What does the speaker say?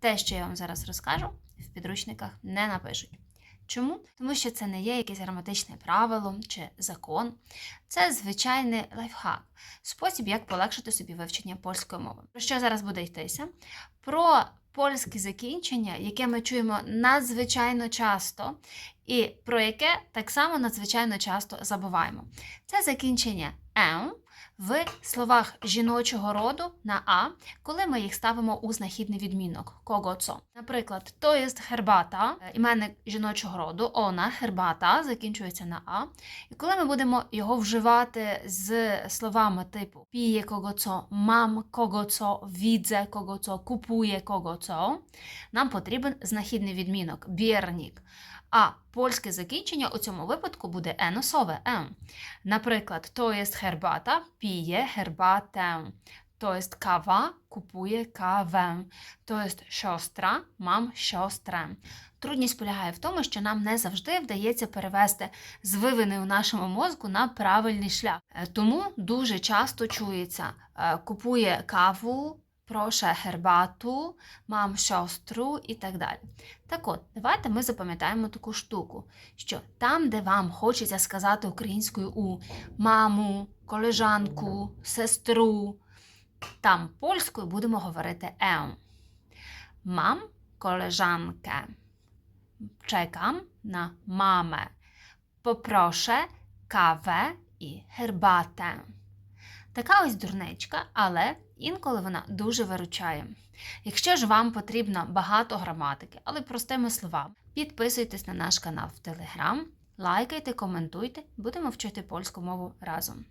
те, що я вам зараз розкажу, в підручниках не напишуть. Чому? Тому що це не є якесь граматичне правило чи закон. Це звичайний лайфхак, спосіб, як полегшити собі вивчення польської мови. Про що зараз буде йтися? Про польське закінчення, яке ми чуємо надзвичайно часто, і про яке так само надзвичайно часто забуваємо. Це закінчення «ем» в словах жіночого роду на а, коли ми їх ставимо у знахідний відмінок кого-цо. Наприклад, то є гербата, іменник жіночого роду, она, гербата, закінчується на а. І коли ми будемо його вживати з словами типу піє кого-цо, мам кого-цо, відзе кого-цо, купує кого-цо, нам потрібен знахідний відмінок бірнік. А польське закінчення у цьому випадку буде еносове ем. Наприклад, то є гербата, піє гербатę. To jest kawa, kupuje kawę. To jest siostra, mam siostrę. Трудність полягає в тому, що нам не завжди вдається перевести звивини у нашому мозку на правильний шлях. Е, Тому дуже часто чується е, купує каву, проше гербату, мам сестру і так далі. Так от, давайте ми запам'ятаємо таку штуку, що там, де вам хочеться сказати українською у маму, колежанку, сестру, там польською будемо говорити ем. Мам koleżankę. Czekam na mamę. Poproszę kawę і herbatę. Така ось дурнечка, але інколи вона дуже виручає. Якщо ж вам потрібно багато граматики, але простими словами, підписуйтесь на наш канал в Телеграм, лайкайте, коментуйте, будемо вчити польську мову разом.